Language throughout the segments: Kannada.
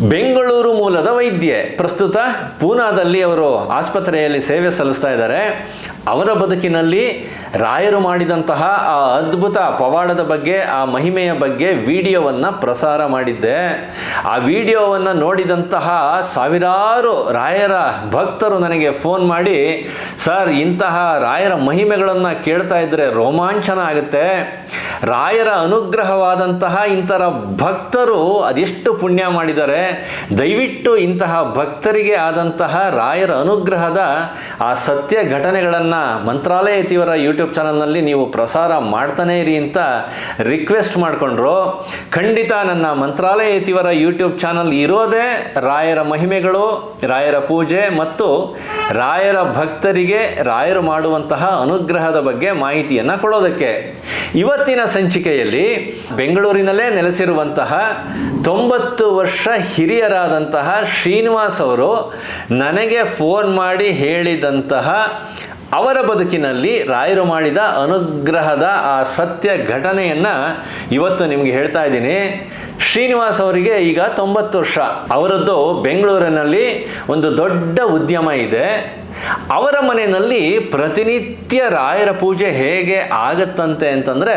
ಬೆಂಗಳೂರು ಮೂಲದ ವೈದ್ಯೆ. ಪ್ರಸ್ತುತ ಪೂನಾದಲ್ಲಿ ಅವರು ಆಸ್ಪತ್ರೆಯಲ್ಲಿ ಸೇವೆ ಸಲ್ಲಿಸ್ತಾ ಇದ್ದಾರೆ. ಅವರ ಬದುಕಿನಲ್ಲಿ ರಾಯರು ಮಾಡಿದಂತಹ ಆ ಅದ್ಭುತ ಪವಾಡದ ಬಗ್ಗೆ, ಆ ಮಹಿಮೆಯ ಬಗ್ಗೆ ವಿಡಿಯೋವನ್ನು ಪ್ರಸಾರ ಮಾಡಿದ್ದೆ. ಆ ವಿಡಿಯೋವನ್ನು ನೋಡಿದಂತಹ ಸಾವಿರಾರು ರಾಯರ ಭಕ್ತರು ನನಗೆ ಫೋನ್ ಮಾಡಿ, ಸರ್, ಇಂತಹ ರಾಯರ ಮಹಿಮೆಗಳನ್ನು ಕೇಳ್ತಾ ಇದ್ದರೆ ರೋಮಾಂಚನ ಆಗುತ್ತೆ. ರಾಯರ ಅನುಗ್ರಹವಾದಂತಹ ಇಂಥರ ಭಕ್ತರು ಅದೆಷ್ಟು ಪುಣ್ಯ ಮಾಡಿದರೆ, ದಯವಿಟ್ಟು ಇಂತಹ ಭಕ್ತರಿಗೆ ಆದಂತಹ ರಾಯರ ಅನುಗ್ರಹದ ಆ ಸತ್ಯ ಘಟನೆಗಳನ್ನು ಮಂತ್ರಾಲಯ ತೀವ್ರ ಯೂಟ್ಯೂಬ್ ಚಾನಲ್ನಲ್ಲಿ ನೀವು ಪ್ರಸಾರ ಮಾಡ್ತಾನೇ ಇರಿ ಅಂತ ರಿಕ್ವೆಸ್ಟ್ ಮಾಡಿಕೊಂಡ್ರು. ಖಂಡಿತ ನನ್ನ ಮಂತ್ರಾಲಯ ತೀವ್ರ ಯೂಟ್ಯೂಬ್ ಚಾನಲ್ ಇರೋದೇ ರಾಯರ ಮಹಿಮೆಗಳು, ರಾಯರ ಪೂಜೆ ಮತ್ತು ರಾಯರ ಭಕ್ತರಿಗೆ ರಾಯರು ಮಾಡುವಂತಹ ಅನುಗ್ರಹದ ಬಗ್ಗೆ ಮಾಹಿತಿಯನ್ನು ಕೊಡೋದಕ್ಕೆ. ಇವತ್ತಿನ ಸಂಚಿಕೆಯಲ್ಲಿ ಬೆಂಗಳೂರಿನಲ್ಲೇ ನೆಲೆಸಿರುವಂತಹ ತೊಂಬತ್ತು ವರ್ಷ ಹಿರಿಯರಾದಂತಹ ಶ್ರೀನಿವಾಸ್ ಅವರು ನನಗೆ ಫೋನ್ ಮಾಡಿ ಹೇಳಿದಂತಹ ಅವರ ಬದುಕಿನಲ್ಲಿ ರಾಯರು ಮಾಡಿದ ಅನುಗ್ರಹದ ಆ ಸತ್ಯ ಘಟನೆಯನ್ನು ಇವತ್ತು ನಿಮಗೆ ಹೇಳ್ತಾ ಇದ್ದೀನಿ. ಶ್ರೀನಿವಾಸ್ ಅವರಿಗೆ ಈಗ ತೊಂಬತ್ತು ವರ್ಷ. ಅವರದ್ದು ಬೆಂಗಳೂರಿನಲ್ಲಿ ಒಂದು ದೊಡ್ಡ ಉದ್ಯಮ ಇದೆ. ಅವರ ಮನೆಯಲ್ಲಿ ಪ್ರತಿನಿತ್ಯ ರಾಯರ ಪೂಜೆ ಹೇಗೆ ಆಗತ್ತಂತೆ ಅಂತಂದರೆ,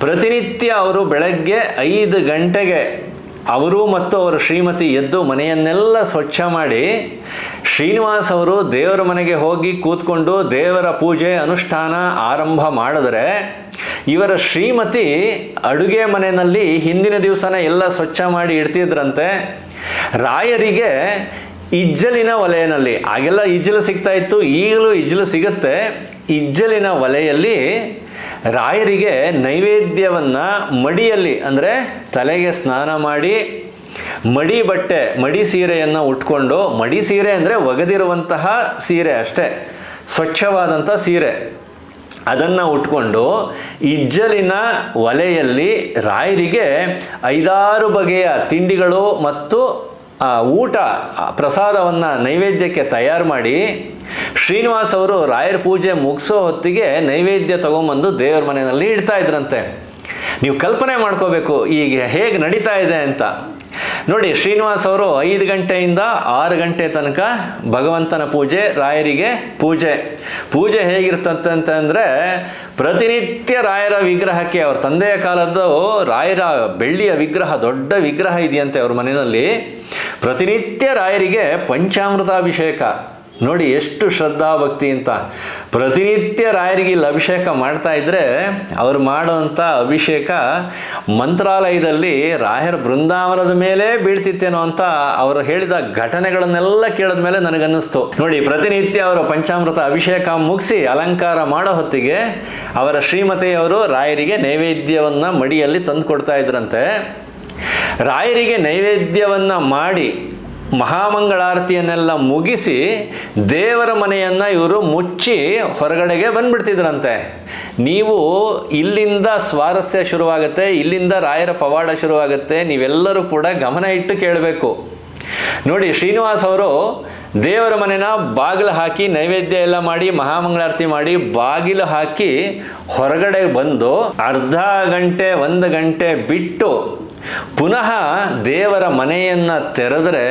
ಪ್ರತಿನಿತ್ಯ ಅವರು ಬೆಳಗ್ಗೆ ಐದು ಗಂಟೆಗೆ ಅವರು ಮತ್ತು ಅವರ ಶ್ರೀಮತಿ ಎದ್ದು ಮನೆಯನ್ನೆಲ್ಲ ಸ್ವಚ್ಛ ಮಾಡಿ, ಶ್ರೀನಿವಾಸ್ ಅವರು ದೇವರ ಮನೆಗೆ ಹೋಗಿ ಕೂತ್ಕೊಂಡು ದೇವರ ಪೂಜೆ ಅನುಷ್ಠಾನ ಆರಂಭ ಮಾಡಿದ್ರೆ, ಇವರ ಶ್ರೀಮತಿ ಅಡುಗೆ ಮನೆಯಲ್ಲಿ ಹಿಂದಿನ ದಿವಸನೇ ಎಲ್ಲ ಸ್ವಚ್ಛ ಮಾಡಿ ಇಡ್ತಿದ್ರಂತೆ, ರಾಯರಿಗೆ ಇಜ್ಜಲಿನ ವಲಯನಲ್ಲಿ ಆಗೆಲ್ಲ ಇಜ್ಜಲು ಸಿಗ್ತಾ ಇತ್ತು, ಈಗಲೂ ಇಜ್ಜಲು ಸಿಗುತ್ತೆ. ಇಜ್ಜಲಿನ ಒಲೆಯಲ್ಲಿ ರಾಯರಿಗೆ ನೈವೇದ್ಯವನ್ನು ಮಡಿಯಲ್ಲಿ, ಅಂದರೆ ತಲೆಗೆ ಸ್ನಾನ ಮಾಡಿ, ಮಡಿ ಬಟ್ಟೆ, ಮಡಿ ಸೀರೆಯನ್ನು ಉಟ್ಕೊಂಡು, ಮಡಿ ಸೀರೆ ಅಂದರೆ ಒಗೆದಿರುವಂತಹ ಸೀರೆ ಅಷ್ಟೇ ಸ್ವಚ್ಛವಾದಂಥ ಸೀರೆ. ಅದನ್ನು ಉಟ್ಕೊಂಡು ಇಜ್ಜಲಿನ ಒಲೆಯಲ್ಲಿ ರಾಯರಿಗೆ ಐದಾರು ಬಗೆಯ ತಿಂಡಿಗಳು ಮತ್ತು ಆ, ಊಟ ಪ್ರಸಾದವನ್ನು ನೈವೇದ್ಯಕ್ಕೆ ತಯಾರು ಮಾಡಿ ಶ್ರೀನಿವಾಸ್ ಅವರು ರಾಯರ ಪೂಜೆ ಮುಗಿಸೋ ಹೊತ್ತಿಗೆ ನೈವೇದ್ಯ ತಗೊಂಬಂದು ದೇವರ ಮನೆಯಲ್ಲಿ ಇಡ್ತಾ ಇದ್ರಂತೆ. ನೀವು ಕಲ್ಪನೆ ಮಾಡ್ಕೋಬೇಕು ಈಗ ಹೇಗೆ ನಡೀತಾ ಇದೆ ಅಂತ. ನೋಡಿ, ಶ್ರೀನಿವಾಸ್ ಅವರು ಐದು ಗಂಟೆಯಿಂದ ಆರು ಗಂಟೆ ತನಕ ಭಗವಂತನ ಪೂಜೆ, ರಾಯರಿಗೆ ಪೂಜೆ. ಪೂಜೆ ಹೇಗಿರ್ತಂತೆ ಅಂತಂದರೆ ಪ್ರತಿನಿತ್ಯ ರಾಯರ ವಿಗ್ರಹಕ್ಕೆ ಅವ್ರ ತಂದೆಯ ಕಾಲದ್ದು ರಾಯರ ಬೆಳ್ಳಿಯ ವಿಗ್ರಹ, ದೊಡ್ಡ ವಿಗ್ರಹ ಇದೆಯಂತೆ ಅವ್ರ ಮನೆಯಲ್ಲಿ. ಪ್ರತಿನಿತ್ಯ ರಾಯರಿಗೆ ಪಂಚಾಮೃತಾಭಿಷೇಕ. ನೋಡಿ ಎಷ್ಟು ಶ್ರದ್ಧಾಭಕ್ತಿ ಅಂತ. ಪ್ರತಿನಿತ್ಯ ರಾಯರಿಗೆ ಇಲ್ಲಿ ಅಭಿಷೇಕ ಮಾಡ್ತಾ ಇದ್ರೆ ಅವ್ರು ಮಾಡುವಂಥ ಅಭಿಷೇಕ ಮಂತ್ರಾಲಯದಲ್ಲಿ ರಾಯರ ಬೃಂದಾವನದ ಮೇಲೆ ಬೀಳ್ತಿತ್ತೇನೋ ಅಂತ ಅವರು ಹೇಳಿದ ಘಟನೆಗಳನ್ನೆಲ್ಲ ಕೇಳಿದ ಮೇಲೆ ನನಗನ್ನಿಸ್ತು. ನೋಡಿ ಪ್ರತಿನಿತ್ಯ ಅವರು ಪಂಚಾಮೃತ ಅಭಿಷೇಕ ಮುಗಿಸಿ ಅಲಂಕಾರ ಮಾಡೋ ಹೊತ್ತಿಗೆ ಅವರ ಶ್ರೀಮತಿಯವರು ರಾಯರಿಗೆ ನೈವೇದ್ಯವನ್ನು ಮಡಿಯಲ್ಲಿ ತಂದು ಕೊಡ್ತಾ ಇದ್ರಂತೆ. ರಾಯರಿಗೆ ನೈವೇದ್ಯವನ್ನು ಮಾಡಿ ಮಹಾಮಂಗಳಾರತಿಯನ್ನೆಲ್ಲ ಮುಗಿಸಿ ದೇವರ ಮನೆಯನ್ನ ಇವರು ಮುಚ್ಚಿ ಹೊರಗಡೆಗೆ ಬಂದ್ಬಿಡ್ತಿದ್ರಂತೆ. ನೀವು ಇಲ್ಲಿಂದ ಸ್ವಾರಸ್ಯ ಶುರುವಾಗುತ್ತೆ, ಇಲ್ಲಿಂದ ರಾಯರ ಪವಾಡ ಶುರುವಾಗುತ್ತೆ, ನೀವೆಲ್ಲರೂ ಕೂಡ ಗಮನ ಇಟ್ಟು ಕೇಳಬೇಕು. ನೋಡಿ, ಶ್ರೀನಿವಾಸ್ ಅವರು ದೇವರ ಮನೆನ ಬಾಗಿಲು ಹಾಕಿ ನೈವೇದ್ಯ ಎಲ್ಲ ಮಾಡಿ, ಮಹಾಮಂಗಳಾರತಿ ಮಾಡಿ ಬಾಗಿಲು ಹಾಕಿ ಹೊರಗಡೆ ಬಂದು ಅರ್ಧ ಗಂಟೆ, ಒಂದು ಗಂಟೆ ಬಿಟ್ಟು ಪುನಃ ದೇವರ ಮನೆಯನ್ನ ತೆರೆದ್ರೆ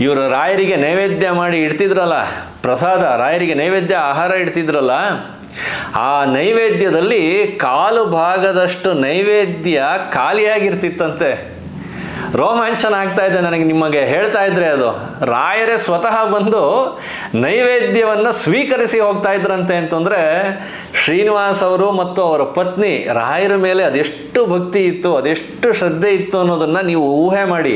ಇವರು ರಾಯರಿಗೆ ನೈವೇದ್ಯ ಮಾಡಿ ಇಡ್ತಿದ್ರಲ್ಲ, ಪ್ರಸಾದ, ರಾಯರಿಗೆ ನೈವೇದ್ಯ ಆಹಾರ ಇಡ್ತಿದ್ರಲ್ಲ, ಆ ನೈವೇದ್ಯದಲ್ಲಿ ಕಾಲು ಭಾಗದಷ್ಟು ನೈವೇದ್ಯ ಖಾಲಿಯಾಗಿರ್ತಿತ್ತಂತೆ. ರೋಮಾಂಚನ ಆಗ್ತಾ ಇದೆ ನನಗೆ ನಿಮಗೆ ಹೇಳ್ತಾ ಇದ್ರೆ ಅದು. ರಾಯರೇ ಸ್ವತಃ ಬಂದು ನೈವೇದ್ಯವನ್ನು ಸ್ವೀಕರಿಸಿ ಹೋಗ್ತಾ ಇದ್ರಂತೆ ಅಂತಂದರೆ ಶ್ರೀನಿವಾಸ್ ಅವರು ಮತ್ತು ಅವರ ಪತ್ನಿ ರಾಯರ ಮೇಲೆ ಅದೆಷ್ಟು ಭಕ್ತಿ ಇತ್ತು, ಅದೆಷ್ಟು ಶ್ರದ್ಧೆ ಇತ್ತು ಅನ್ನೋದನ್ನು ನೀವು ಊಹೆ ಮಾಡಿ.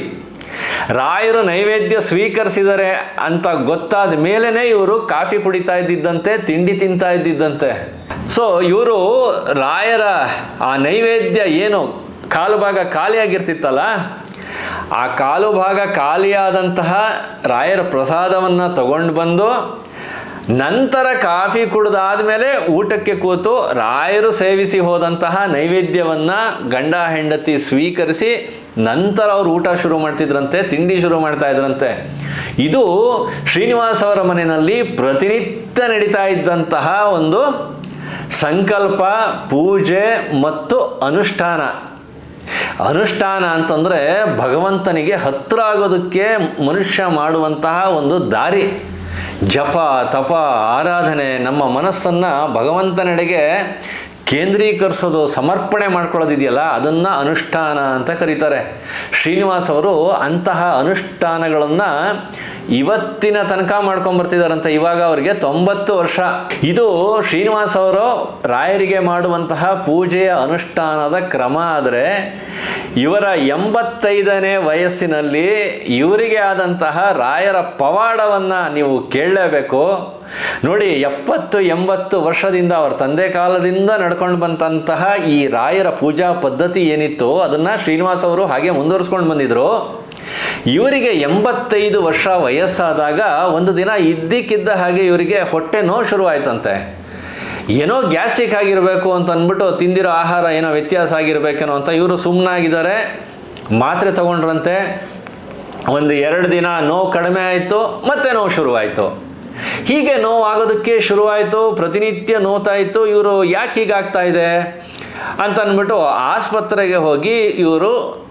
ರಾಯರು ನೈವೇದ್ಯ ಸ್ವೀಕರಿಸಿದರೆ ಅಂತ ಗೊತ್ತಾದ ಮೇಲೇ ಇವರು ಕಾಫಿ ಕುಡಿತಾ ಇದ್ದಿದ್ದಂತೆ, ತಿಂಡಿ ತಿಂತಾ ಇದ್ದಿದ್ದಂತೆ. ಸೊ ಇವರು ರಾಯರ ಆ ನೈವೇದ್ಯ ಏನು ಕಾಲು ಭಾಗ ಖಾಲಿಯಾಗಿರ್ತಿತ್ತಲ್ಲ ಆ ಕಾಲು ಭಾಗ ಖಾಲಿಯಾದಂತಹ ರಾಯರ ಪ್ರಸಾದವನ್ನು ತಗೊಂಡು ಬಂದು ನಂತರ ಕಾಫಿ ಕುಡಿದಾದ್ಮೇಲೆ ಊಟಕ್ಕೆ ಕೂತು ರಾಯರು ಸೇವಿಸಿ ಹೋದಂತಹ ನೈವೇದ್ಯವನ್ನು ಗಂಡ ಹೆಂಡತಿ ಸ್ವೀಕರಿಸಿ ನಂತರ ಅವರು ಊಟ ಶುರು ಮಾಡ್ತಿದ್ರಂತೆ, ತಿಂಡಿ ಶುರು ಮಾಡ್ತಾ ಇದ್ರಂತೆ. ಇದು ಶ್ರೀನಿವಾಸ ಅವರ ಮನೆಯಲ್ಲಿ ಪ್ರತಿನಿತ್ಯ ನಡೀತಾ ಇದ್ದಂತಹ ಒಂದು ಸಂಕಲ್ಪ, ಪೂಜೆ ಮತ್ತು ಅನುಷ್ಠಾನ. ಅನುಷ್ಠಾನ ಅಂತಂದರೆ ಭಗವಂತನಿಗೆ ಹತ್ತಿರ ಆಗೋದಕ್ಕೆ ಮನುಷ್ಯ ಮಾಡುವಂತಹ ಒಂದು ದಾರಿ. ಜಪ, ತಪ, ಆರಾಧನೆ, ನಮ್ಮ ಮನಸ್ಸನ್ನು ಭಗವಂತನೆಡೆಗೆ ಕೇಂದ್ರೀಕರಿಸೋದು, ಸಮರ್ಪಣೆ ಮಾಡ್ಕೊಳ್ಳೋದಿದೆಯಲ್ಲ, ಅದನ್ನು ಅನುಷ್ಠಾನ ಅಂತ ಕರೀತಾರೆ. ಶ್ರೀನಿವಾಸ್ ಅವರು ಅಂತಹ ಅನುಷ್ಠಾನಗಳನ್ನು ಇವತ್ತಿನ ತನಕ ಮಾಡ್ಕೊಂಬರ್ತಿದಾರಂತ ಇವಾಗ ಅವರಿಗೆ ತೊಂಬತ್ತು ವರ್ಷ. ಇದು ಶ್ರೀನಿವಾಸ್ ಅವರು ರಾಯರಿಗೆ ಮಾಡುವಂತಹ ಪೂಜೆಯ ಅನುಷ್ಠಾನದ ಕ್ರಮ ಆದರೆ ಇವರ ಎಂಬತ್ತೈದನೇ ವಯಸ್ಸಿನಲ್ಲಿ ಇವರಿಗೆ ಆದಂತಹ ರಾಯರ ಪವಾಡವನ್ನು ನೀವು ಕೇಳಲೇಬೇಕು. ನೋಡಿ, ಎಪ್ಪತ್ತು, ಎಂಬತ್ತು ವರ್ಷದಿಂದ ಅವರ ತಂದೆ ಕಾಲದಿಂದ ನಡ್ಕೊಂಡು ಬಂದಂತಹ ಈ ರಾಯರ ಪೂಜಾ ಪದ್ಧತಿ ಏನಿತ್ತು, ಅದನ್ನು ಶ್ರೀನಿವಾಸ್ ಅವರು ಹಾಗೆ ಮುಂದುವರಿಸ್ಕೊಂಡು ಬಂದಿದ್ರು. ಇವರಿಗೆ ಎಂಬತ್ತೈದು ವರ್ಷ ವಯಸ್ಸಾದಾಗ ಒಂದು ದಿನ ಇದ್ದಕ್ಕಿದ್ದ ಹಾಗೆ ಇವರಿಗೆ ಹೊಟ್ಟೆ ನೋವು ಶುರುವಾಯ್ತಂತೆ. ಏನೋ ಗ್ಯಾಸ್ಟ್ರಿಕ್ ಆಗಿರಬೇಕು ಅಂತ ಅಂದ್ಬಿಟ್ಟು ತಿಂದಿರೋ ಆಹಾರ ಏನೋ ವ್ಯತ್ಯಾಸ ಆಗಿರ್ಬೇಕೇನೋ ಅಂತ ಇವರು ಸುಮ್ಮನಾಗಿದ್ದಾರೆ ಮಾತ್ರೆ ತಗೊಂಡ್ರಂತೆ. ಒಂದು ಎರಡು ದಿನ ನೋವು ಕಡಿಮೆ ಆಯಿತು, ಮತ್ತೆ ನೋವು ಶುರುವಾಯಿತು. ಹೀಗೆ ನೋವಾಗೋದಕ್ಕೆ ಶುರುವಾಯಿತು, ಪ್ರತಿನಿತ್ಯ ನೋವ್ತಾ ಇತ್ತು, ಇವರು ಯಾಕೆ ಹೀಗಾಗ್ತಾ ಇದೆ? ಅಂತ ಅಂದ್ಬಿಟ್ಟು ಆಸ್ಪತ್ರೆಗೆ ಹೋಗಿ ಇವರು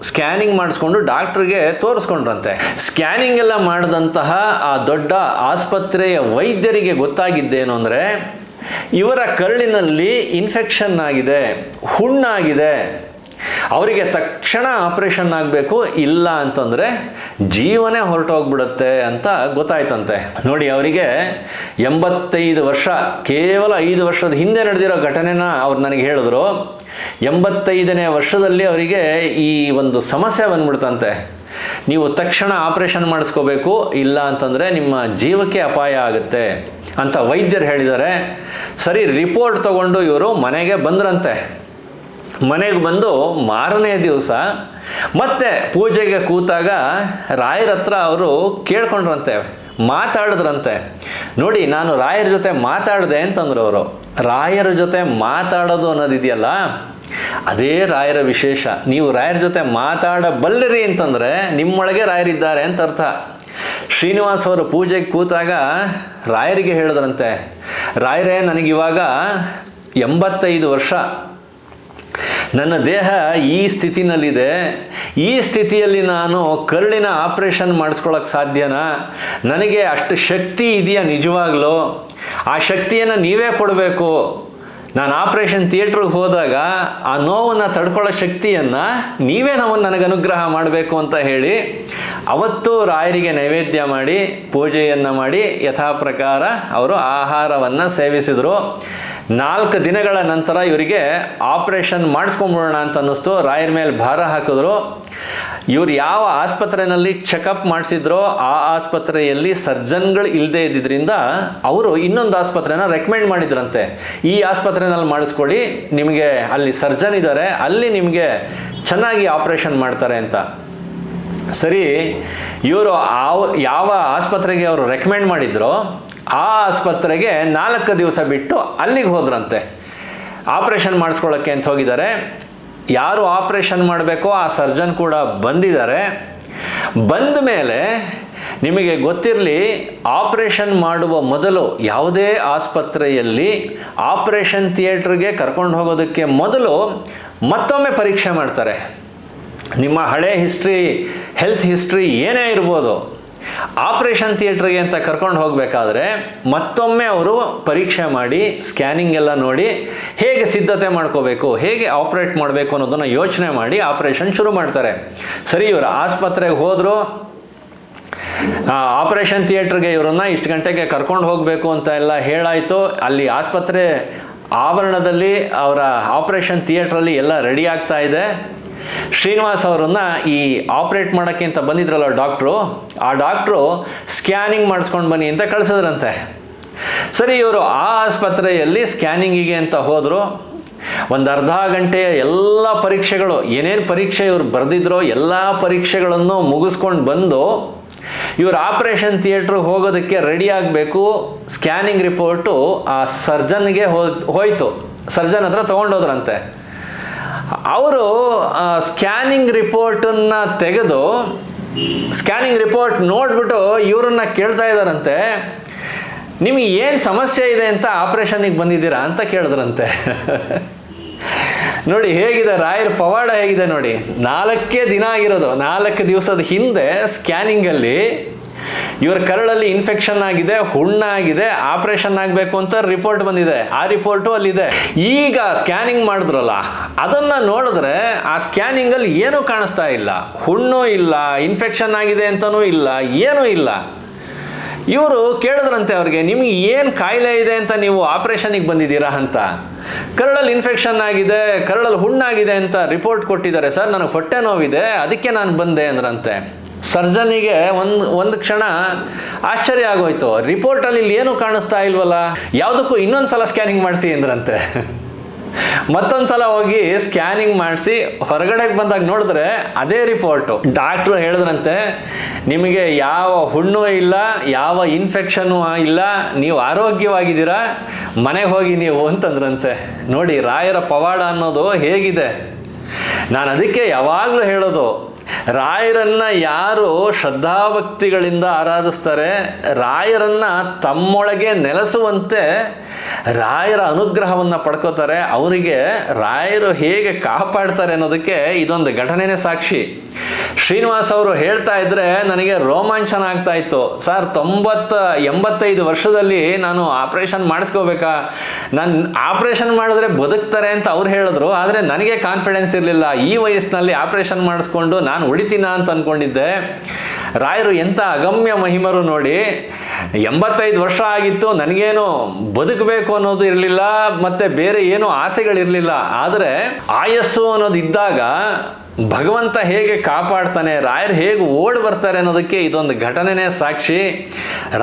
ಸ್ಕ್ಯಾನಿಂಗ್ ಮಾಡಿಸ್ಕೊಂಡು ಡಾಕ್ಟ್ರಿಗೆ ತೋರಿಸ್ಕೊಂಡ್ರಂತೆ. ಸ್ಕ್ಯಾನಿಂಗ್ ಎಲ್ಲ ಮಾಡಿದಂತಹ ಆ ದೊಡ್ಡ ಆಸ್ಪತ್ರೆಯ ವೈದ್ಯರಿಗೆ ಗೊತ್ತಾಗಿದ್ದೇನು ಅಂದರೆ, ಇವರ ಕರುಳಿನಲ್ಲಿ ಇನ್ಫೆಕ್ಷನ್ ಆಗಿದೆ, ಹುಣ್ಣಾಗಿದೆ. ಅವರಿಗೆ ತಕ್ಷಣ ಆಪರೇಷನ್ ಆಗಬೇಕು, ಇಲ್ಲ ಅಂತಂದರೆ ಜೀವನೇ ಹೊರಟೋಗ್ಬಿಡುತ್ತೆ ಅಂತ ಗೊತ್ತಾಯ್ತಂತೆ. ನೋಡಿ, ಅವರಿಗೆ ಎಂಬತ್ತೈದು ವರ್ಷ, ಕೇವಲ ಐದು ವರ್ಷದ ಹಿಂದೆ ನಡೆದಿರೋ ಘಟನೆನ ಅವ್ರು ನನಗೆ ಹೇಳಿದ್ರು. ಎಂಬತ್ತೈದನೇ ವರ್ಷದಲ್ಲಿ ಅವರಿಗೆ ಈ ಒಂದು ಸಮಸ್ಯೆ ಬಂದ್ಬಿಡ್ತಂತೆ. ನೀವು ತಕ್ಷಣ ಆಪರೇಷನ್ ಮಾಡಿಸ್ಕೋಬೇಕು, ಇಲ್ಲ ಅಂತಂದರೆ ನಿಮ್ಮ ಜೀವಕ್ಕೆ ಅಪಾಯ ಆಗುತ್ತೆ ಅಂತ ವೈದ್ಯರು ಹೇಳಿದ್ದಾರೆ. ಸರಿ, ರಿಪೋರ್ಟ್ ತಗೊಂಡು ಇವರು ಮನೆಗೆ ಬಂದ್ರಂತೆ. ಮನೆಗೆ ಬಂದು ಮಾರನೇ ದಿವಸ ಮತ್ತೆ ಪೂಜೆಗೆ ಕೂತಾಗ ರಾಯರ ಹತ್ರ ಅವರು ಕೇಳ್ಕೊಂಡ್ರಂತೆ. ಮಾತಾಡಿದ್ರಂತೆ. ನೋಡಿ, ನಾನು ರಾಯರ ಜೊತೆ ಮಾತಾಡಿದೆ ಅಂತಂದ್ರು ಅವರು ರಾಯರ ಜೊತೆ ಮಾತಾಡೋದು ಅನ್ನೋದಿದೆಯಲ್ಲ? ಅದೇ ರಾಯರ ವಿಶೇಷ. ನೀವು ರಾಯರ ಜೊತೆ ಮಾತಾಡಬಲ್ಲಿರಿ ಅಂತಂದರೆ ನಿಮ್ಮೊಳಗೆ ರಾಯರಿದ್ದಾರೆ ಅಂತ ಅರ್ಥ. ಶ್ರೀನಿವಾಸ್ ಅವರು ಪೂಜೆಗೆ ಕೂತಾಗ ರಾಯರಿಗೆ ಹೇಳಿದ್ರಂತೆ, ರಾಯರೇ, ನನಗಿವಾಗ ಎಂಬತ್ತೈದು ವರ್ಷ. ನನ್ನ ದೇಹ ಈ ಸ್ಥಿತಿನಲ್ಲಿದೆ. ಈ ಸ್ಥಿತಿಯಲ್ಲಿ ನಾನು ಕರುಳಿನ ಆಪರೇಷನ್ ಮಾಡಿಸ್ಕೊಳ್ಳೋಕ್ಕೆ ಸಾಧ್ಯನಾ? ನನಗೆ ಅಷ್ಟು ಶಕ್ತಿ ಇದೆಯಾ ನಿಜವಾಗ್ಲೂ? ಆ ಶಕ್ತಿಯನ್ನು ನೀವೇ ಕೊಡಬೇಕು. ನಾನು ಆಪರೇಷನ್ ಥಿಯೇಟ್ರಿಗೆ ಹೋದಾಗ ಆ ನೋವನ್ನು ತಡ್ಕೊಳ್ಳೋ ಶಕ್ತಿಯನ್ನು ನೀವೇ ನಾವು ನನಗೆ ಅನುಗ್ರಹ ಮಾಡಬೇಕು ಅಂತ ಹೇಳಿ ಅವತ್ತು ರಾಯರಿಗೆ ನೈವೇದ್ಯ ಮಾಡಿ, ಪೂಜೆಯನ್ನು ಮಾಡಿ ಯಥಾ ಪ್ರಕಾರ ಅವರು ಆಹಾರವನ್ನು ಸೇವಿಸಿದರು. ನಾಲ್ಕು ದಿನಗಳ ನಂತರ ಇವರಿಗೆ ಆಪರೇಷನ್ ಮಾಡಿಸ್ಕೊಂಬಿಡೋಣ ಅಂತ ಅನ್ನಿಸ್ತು. ರಾಯರ ಮೇಲೆ ಭಾರ ಹಾಕಿದ್ರು. ಇವ್ರು ಯಾವ ಆಸ್ಪತ್ರೆಯಲ್ಲಿ ಚೆಕಪ್ ಮಾಡಿಸಿದ್ರೋ ಆ ಆಸ್ಪತ್ರೆಯಲ್ಲಿ ಸರ್ಜನ್ಗಳು ಇಲ್ಲದೆ ಇದ್ದಿದ್ರಿಂದ ಅವರು ಇನ್ನೊಂದು ಆಸ್ಪತ್ರೆನ ರೆಕಮೆಂಡ್ ಮಾಡಿದ್ರಂತೆ. ಈ ಆಸ್ಪತ್ರೆನಲ್ಲಿ ಮಾಡಿಸ್ಕೊಳ್ಳಿ, ನಿಮಗೆ ಅಲ್ಲಿ ಸರ್ಜನ್ ಇದ್ದಾರೆ, ಅಲ್ಲಿ ನಿಮಗೆ ಚೆನ್ನಾಗಿ ಆಪರೇಷನ್ ಮಾಡ್ತಾರೆ ಅಂತ. ಸರಿ, ಇವರು ಯಾವ ಆಸ್ಪತ್ರೆಗೆ ಅವರು ರೆಕಮೆಂಡ್ ಮಾಡಿದ್ರೋ ಆ ಆಸ್ಪತ್ರೆಗೆ ನಾಲ್ಕು ದಿವಸ ಬಿಟ್ಟು ಅಲ್ಲಿಗೆ ಹೋದ್ರಂತೆ. ಆಪರೇಷನ್ ಮಾಡಿಸ್ಕೊಳ್ಳೋಕ್ಕೆ ಅಂತ ಹೋಗಿದ್ದಾರೆ. ಯಾರು ಆಪರೇಷನ್ ಮಾಡಬೇಕೋ ಆ ಸರ್ಜನ್ ಕೂಡ ಬಂದಿದ್ದಾರೆ. ಬಂದ ಮೇಲೆ ನಿಮಗೆ ಗೊತ್ತಿರಲಿ, ಆಪರೇಷನ್ ಮಾಡುವ ಮೊದಲು ಯಾವುದೇ ಆಸ್ಪತ್ರೆಯಲ್ಲಿ ಆಪರೇಷನ್ ಥಿಯೇಟ್ರಿಗೆ ಕರ್ಕೊಂಡು ಹೋಗೋದಕ್ಕೆ ಮೊದಲು ಮತ್ತೊಮ್ಮೆ ಪರೀಕ್ಷೆ ಮಾಡ್ತಾರೆ. ನಿಮ್ಮ ಹಳೆ ಹಿಸ್ಟ್ರಿ, ಹೆಲ್ತ್ ಹಿಸ್ಟ್ರಿ ಏನೇ ಇರ್ಬೋದು ಆಪ್ರೇಷನ್ ಥಿಯೇಟ್ರಿಗೆ ಅಂತ ಕರ್ಕೊಂಡು ಹೋಗಬೇಕಾದ್ರೆ ಮತ್ತೊಮ್ಮೆ ಅವರು ಪರೀಕ್ಷೆ ಮಾಡಿ, ಸ್ಕ್ಯಾನಿಂಗ್ ಎಲ್ಲ ನೋಡಿ ಹೇಗೆ ಸಿದ್ಧತೆ ಮಾಡ್ಕೋಬೇಕು, ಹೇಗೆ ಆಪ್ರೇಟ್ ಮಾಡಬೇಕು ಅನ್ನೋದನ್ನು ಯೋಚನೆ ಮಾಡಿ ಆಪ್ರೇಷನ್ ಶುರು ಮಾಡ್ತಾರೆ. ಸರಿ, ಇವರು ಆಸ್ಪತ್ರೆಗೆ ಹೋದರು. ಆಪರೇಷನ್ ಥಿಯೇಟ್ರಿಗೆ ಇವರನ್ನ ಇಷ್ಟು ಗಂಟೆಗೆ ಕರ್ಕೊಂಡು ಹೋಗಬೇಕು ಅಂತ ಎಲ್ಲ ಹೇಳಾಯಿತು. ಅಲ್ಲಿ ಆಸ್ಪತ್ರೆ ಆವರಣದಲ್ಲಿ ಅವರ ಆಪರೇಷನ್ ಥಿಯೇಟ್ರಲ್ಲಿ ಎಲ್ಲ ರೆಡಿ ಆಗ್ತಾ ಇದೆ. ಶ್ರೀನಿವಾಸ್ ಅವರನ್ನ ಈ ಆಪ್ರೇಟ್ ಮಾಡೋಕ್ಕೆ ಅಂತ ಬಂದಿದ್ರಲ್ಲ ಡಾಕ್ಟ್ರು, ಆ ಡಾಕ್ಟ್ರು ಸ್ಕ್ಯಾನಿಂಗ್ ಮಾಡಿಸ್ಕೊಂಡು ಬನ್ನಿ ಅಂತ ಕಳಿಸಿದ್ರಂತೆ. ಸರಿ, ಇವರು ಆ ಆಸ್ಪತ್ರೆಯಲ್ಲಿ ಸ್ಕ್ಯಾನಿಂಗಿಗೆ ಅಂತ ಹೋದರು. ಒಂದು ಅರ್ಧ ಗಂಟೆಯ ಎಲ್ಲ ಪರೀಕ್ಷೆಗಳು, ಏನೇನು ಪರೀಕ್ಷೆ ಇವರು ಬರೆದಿದ್ರೋ ಎಲ್ಲ ಪರೀಕ್ಷೆಗಳನ್ನು ಮುಗಿಸ್ಕೊಂಡು ಬಂದು ಇವರು ಆಪರೇಷನ್ ಥಿಯೇಟ್ರಿಗೆ ಹೋಗೋದಕ್ಕೆ ರೆಡಿ ಆಗಬೇಕು. ಸ್ಕ್ಯಾನಿಂಗ್ ರಿಪೋರ್ಟು ಆ ಸರ್ಜನ್ಗೆ ಹೋಯ್ತು. ಸರ್ಜನ್ ಹತ್ರ ತೊಗೊಂಡೋದ್ರಂತೆ. ಅವರು ಸ್ಕ್ಯಾನಿಂಗ್ ರಿಪೋರ್ಟನ್ನು ತೆಗೆದು ಸ್ಕ್ಯಾನಿಂಗ್ ರಿಪೋರ್ಟ್ ನೋಡ್ಬಿಟ್ಟು ಇವರನ್ನ ಕೇಳ್ತಾ ಇದ್ದಾರಂತೆ, ನಿಮಗೆ ಏನು ಸಮಸ್ಯೆ ಇದೆ ಅಂತ ಆಪ್ರೇಷನಿಗೆ ಬಂದಿದ್ದೀರಾ? ಅಂತ ಕೇಳಿದ್ರಂತೆ. ನೋಡಿ, ಹೇಗಿದೆ, ರಾಯರ ಪವಾಡ ಹೇಗಿದೆ ನೋಡಿ. ನಾಲ್ಕೇ ದಿನ ಆಗಿರೋದು, ನಾಲ್ಕು ದಿವಸದ ಹಿಂದೆ ಸ್ಕ್ಯಾನಿಂಗಲ್ಲಿ ಇವರ ಕರಳಲ್ಲಿ ಇನ್ಫೆಕ್ಷನ್ ಆಗಿದೆ ಹುಣ್ಣಾಗಿದೆ ಆಪರೇಷನ್ ಆಗಬೇಕು ಅಂತ ರಿಪೋರ್ಟ್ ಬಂದಿದೆ. ಆ ರಿಪೋರ್ಟು ಅಲ್ಲಿದೆ ಈಗ ಸ್ಕ್ಯಾನಿಂಗ್ ಮಾಡಿದ್ರಲ್ಲ, ಅದನ್ನು ನೋಡಿದ್ರೆ ಆ ಸ್ಕ್ಯಾನಿಂಗಲ್ಲಿ ಏನೂ ಕಾಣಿಸ್ತಾ ಇಲ್ಲ. ಹುಣ್ಣು ಇಲ್ಲ ಇನ್ಫೆಕ್ಷನ್ ಆಗಿದೆ ಅಂತಲೂ ಇಲ್ಲ, ಏನೂ ಇಲ್ಲ. ಇವರು ಕೇಳಿದ್ರಂತೆ ಅವ್ರಿಗೆ, ನಿಮಗೆ ಏನು ಕಾಯಿಲೆ ಇದೆ ಅಂತ ನೀವು ಆಪ್ರೇಷನಿಗೆ ಬಂದಿದ್ದೀರಾ ಅಂತ? ಕರಳಲ್ಲಿ ಇನ್ಫೆಕ್ಷನ್ ಆಗಿದೆ, ಕರಳಲ್ಲಿ ಹುಣ್ಣಾಗಿದೆ ಅಂತ ರಿಪೋರ್ಟ್ ಕೊಟ್ಟಿದ್ದಾರೆ. ಸರ್, ನನಗೆ ಹೊಟ್ಟೆ ನೋವಿದೆ, ಅದಕ್ಕೆ ನಾನು ಬಂದೆ, ಅಂದ್ರಂತೆ. ಸರ್ಜನಿಗೆ ಒಂದು ಒಂದು ಕ್ಷಣ ಆಶ್ಚರ್ಯ ಆಗೋಯ್ತು. ರಿಪೋರ್ಟಲ್ಲಿ ಇಲ್ಲಿ ಏನೂ ಕಾಣಿಸ್ತಾ ಇಲ್ವಲ್ಲ? ಯಾವುದಕ್ಕೂ ಇನ್ನೊಂದು ಸಲ ಸ್ಕ್ಯಾನಿಂಗ್ ಮಾಡಿಸಿ ಅಂದ್ರಂತೆ. ಮತ್ತೊಂದು ಸಲ ಹೋಗಿ ಸ್ಕ್ಯಾನಿಂಗ್ ಮಾಡಿಸಿ ಹೊರಗಡೆಗೆ ಬಂದಾಗ ನೋಡಿದ್ರೆ ಅದೇ ರಿಪೋರ್ಟು. ಡಾಕ್ಟ್ರು ಹೇಳಿದ್ರಂತೆ, ನಿಮಗೆ ಯಾವ ಹುಣ್ಣು ಇಲ್ಲ, ಯಾವ ಇನ್ಫೆಕ್ಷನ್ನು ಇಲ್ಲ, ನೀವು ಆರೋಗ್ಯವಾಗಿದ್ದೀರಾ, ಮನೆಗೆ ಹೋಗಿ ನೀವು ಅಂತಂದ್ರಂತೆ. ನೋಡಿ, ರಾಯರ ಪವಾಡ ಅನ್ನೋದು ಹೇಗಿದೆ. ನಾನು ಅದಕ್ಕೆ ಯಾವಾಗಲೂ ಹೇಳೋದು ರಾಯರನ್ನ ಯಾರು ಶ್ರದ್ಧಾಭಕ್ತಿಗಳಿಂದ ಆರಾಧಿಸ್ತಾರೆ? ರಾಯರನ್ನ ತಮ್ಮೊಳಗೆ ನೆಲೆಸುವಂತೆ ರಾಯರ ಅನುಗ್ರಹವನ್ನು ಪಡ್ಕೋತಾರೆ. ಅವರಿಗೆ ರಾಯರು ಹೇಗೆ ಕಾಪಾಡ್ತಾರೆ ಅನ್ನೋದಕ್ಕೆ ಇದೊಂದು ಘಟನೆನೇ ಸಾಕ್ಷಿ. ಶ್ರೀನಿವಾಸ್ ಅವರು ಹೇಳ್ತಾ ಇದ್ರೆ, ನನಗೆ ರೋಮಾಂಚನ ಆಗ್ತಾ ಇತ್ತು. ಸರ್, ತೊಂಬತ್ತ, ಎಂಬತ್ತೈದು ವರ್ಷದಲ್ಲಿ ನಾನು ಆಪ್ರೇಷನ್ ಮಾಡಿಸ್ಕೋಬೇಕಾ? ನಾನು ಆಪ್ರೇಷನ್ ಮಾಡಿದ್ರೆ ಬದುಕ್ತಾರೆ ಅಂತ ಅವ್ರು ಹೇಳಿದ್ರು. ಆದರೆ ನನಗೆ ಕಾನ್ಫಿಡೆನ್ಸ್ ಇರಲಿಲ್ಲ. ಈ ವಯಸ್ಸಿನಲ್ಲಿ ಆಪ್ರೇಷನ್ ಮಾಡಿಸ್ಕೊಂಡು ನಾನು ಉಳಿತೀನ ಅಂತ ಅಂದ್ಕೊಂಡಿದ್ದೆ ರಾಯರು ಎಂಥ ಅಗಮ್ಯ ಮಹಿಮರು ನೋಡಿ, ಎಂಬತ್ತೈದು ವರ್ಷ ಆಗಿತ್ತು, ನನಗೇನು ಬದುಕಬೇಕು ಅನ್ನೋದು ಇರಲಿಲ್ಲ, ಮತ್ತೆ ಬೇರೆ ಏನು ಆಸೆಗಳಿರಲಿಲ್ಲ. ಆದರೆ ಆಯಸ್ಸು ಅನ್ನೋದು ಇದ್ದಾಗ ಭಗವಂತ ಹೇಗೆ ಕಾಪಾಡ್ತಾನೆ, ರಾಯರು ಹೇಗೆ ಓಡಿ ಬರ್ತಾರೆ ಅನ್ನೋದಕ್ಕೆ ಇದೊಂದು ಘಟನೆನೇ ಸಾಕ್ಷಿ.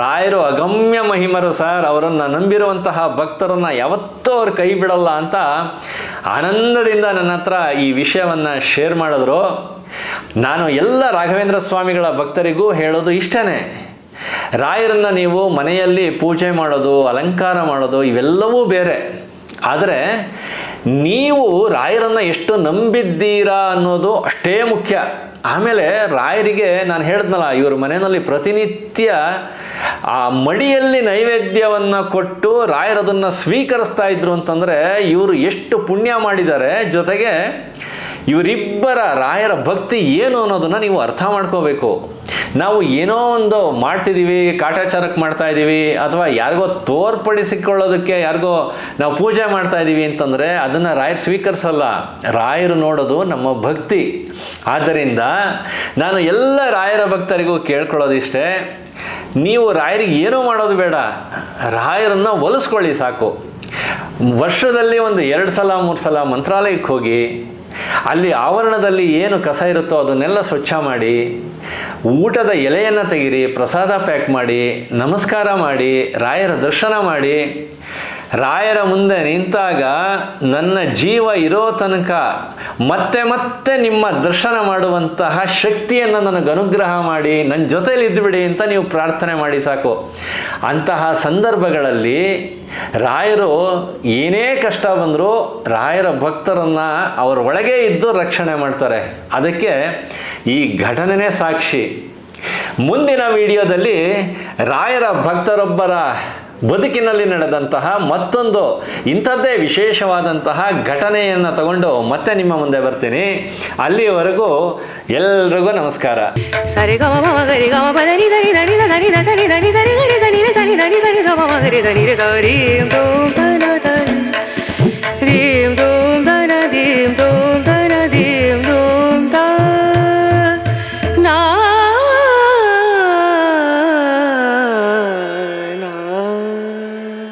ರಾಯರು ಅಗಮ್ಯ ಮಹಿಮರು ಸರ್, ಅವರನ್ನು ನಂಬಿರುವಂತಹ ಭಕ್ತರನ್ನ ಯಾವತ್ತೂ ಅವ್ರು ಕೈ ಬಿಡಲ್ಲ ಅಂತ ಆನಂದದಿಂದ ನನ್ನ ಹತ್ರ ಈ ವಿಷಯವನ್ನು ಶೇರ್ ಮಾಡಿದ್ರು. ನಾನು ಎಲ್ಲ ರಾಘವೇಂದ್ರ ಸ್ವಾಮಿಗಳ ಭಕ್ತರಿಗೂ ಹೇಳೋದು ಇಷ್ಟನೇ. ರಾಯರನ್ನ ನೀವು ಮನೆಯಲ್ಲಿ ಪೂಜೆ ಮಾಡೋದು, ಅಲಂಕಾರ ಮಾಡೋದು ಇವೆಲ್ಲವೂ ಬೇರೆ. ಆದರೆ ನೀವು ರಾಯರನ್ನ ಎಷ್ಟು ನಂಬಿದ್ದೀರಾ ಅನ್ನೋದು ಅಷ್ಟೇ ಮುಖ್ಯ. ಆಮೇಲೆ ರಾಯರಿಗೆ ನಾನು ಹೇಳಿದ್ನಲ್ಲ, ಇವ್ರ ಮನೆಯಲ್ಲಿ ಪ್ರತಿನಿತ್ಯ ಆ ಮಡಿಯಲ್ಲಿ ನೈವೇದ್ಯವನ್ನು ಕೊಟ್ಟು ರಾಯರದನ್ನು ಸ್ವೀಕರಿಸ್ತಾ ಇದ್ರು ಅಂತಂದರೆ ಇವರು ಎಷ್ಟು ಪುಣ್ಯ ಮಾಡಿದ್ದಾರೆ. ಜೊತೆಗೆ ಇವರಿಬ್ಬರ ರಾಯರ ಭಕ್ತಿ ಏನು ಅನ್ನೋದನ್ನು ನೀವು ಅರ್ಥ ಮಾಡ್ಕೋಬೇಕು. ನಾವು ಏನೋ ಒಂದು ಮಾಡ್ತಿದ್ದೀವಿ ಕಾಟಾಚಾರಕ್ಕೆ ಮಾಡ್ತಾ ಇದ್ದೀವಿ ಅಥವಾ ಯಾರಿಗೋ ತೋರ್ಪಡಿಸಿಕೊಳ್ಳೋದಕ್ಕೆ ಯಾರಿಗೋ ನಾವು ಪೂಜೆ ಮಾಡ್ತಾ ಇದ್ದೀವಿ ಅಂತಂದರೆ ಅದನ್ನು ರಾಯರು ಸ್ವೀಕರಿಸಲ್ಲ. ರಾಯರು ನೋಡೋದು ನಮ್ಮ ಭಕ್ತಿ. ಆದ್ದರಿಂದ ನಾನು ಎಲ್ಲ ರಾಯರ ಭಕ್ತರಿಗೂ ಕೇಳ್ಕೊಳ್ಳೋದಿಷ್ಟೇ, ನೀವು ರಾಯರಿಗೆ ಏನೂ ಮಾಡೋದು ಬೇಡ. ರಾಯರನ್ನು ಒಲಿಸ್ಕೊಳ್ಳಿ ಸಾಕು. ವರ್ಷದಲ್ಲಿ ಒಂದು ಎರಡು ಸಲ, ಮೂರು ಸಲ ಮಂತ್ರಾಲಯಕ್ಕೆ ಹೋಗಿ ಅಲ್ಲಿ ಆವರಣದಲ್ಲಿ ಏನು ಕಸ ಇರುತ್ತೋ ಅದನ್ನೆಲ್ಲ ಸ್ವಚ್ಛ ಮಾಡಿ, ಊಟದ ಎಲೆಯನ್ನು ತೆಗಿರಿ, ಪ್ರಸಾದ ಪ್ಯಾಕ್ ಮಾಡಿ, ನಮಸ್ಕಾರ ಮಾಡಿ, ರಾಯರ ದರ್ಶನ ಮಾಡಿ ರಾಯರ ಮುಂದೆ ನಿಂತಾಗ ನನ್ನ ಜೀವ ಇರೋ ತನಕ ಮತ್ತೆ ಮತ್ತೆ ನಿಮ್ಮ ದರ್ಶನ ಮಾಡುವಂತಹ ಶಕ್ತಿಯನ್ನು ನನಗೆ ಅನುಗ್ರಹ ಮಾಡಿ ನನ್ನ ಜೊತೆಯಲ್ಲಿ ಇದ್ದುಬಿಡಿ ಅಂತ ನೀವು ಪ್ರಾರ್ಥನೆ ಮಾಡಿ ಸಾಕು. ಅಂತಹ ಸಂದರ್ಭಗಳಲ್ಲಿ ರಾಯರು ಏನೇ ಕಷ್ಟ ಬಂದರೂ ರಾಯರ ಭಕ್ತರನ್ನು ಅವರ ಒಳಗೆ ಇದ್ದು ರಕ್ಷಣೆ ಮಾಡ್ತಾರೆ. ಅದಕ್ಕೆ ಈ ಘಟನೆನೇ ಸಾಕ್ಷಿ. ಮುಂದಿನ ವಿಡಿಯೋದಲ್ಲಿ ರಾಯರ ಭಕ್ತರೊಬ್ಬರ ಬದುಕಿನಲ್ಲಿ ನಡೆದಂತಹ ಮತ್ತೊಂದು ಇಂಥದ್ದೇ ವಿಶೇಷವಾದಂತಹ ಘಟನೆಯನ್ನು ತಗೊಂಡು ಮತ್ತೆ ನಿಮ್ಮ ಮುಂದೆ ಬರ್ತೀನಿ ಅಲ್ಲಿವರೆಗೂ ಎಲ್ರಿಗೂ ನಮಸ್ಕಾರ ಸರಿ ಗಮ ಗರಿ ಗಮ ಬದರಿ ಸರಿ ನರಿ ನರಿ ನ ಸರಿ ನರಿ ಸರಿ ಗರಿ ಸನಿ ಸರಿ ನರಿ ಸರಿ ಗಮ ಗರಿ ಧನಿ ರೇ ಸರಿ ಧೂಮ ಧನ ಧೀಮ್ ಧೂಮ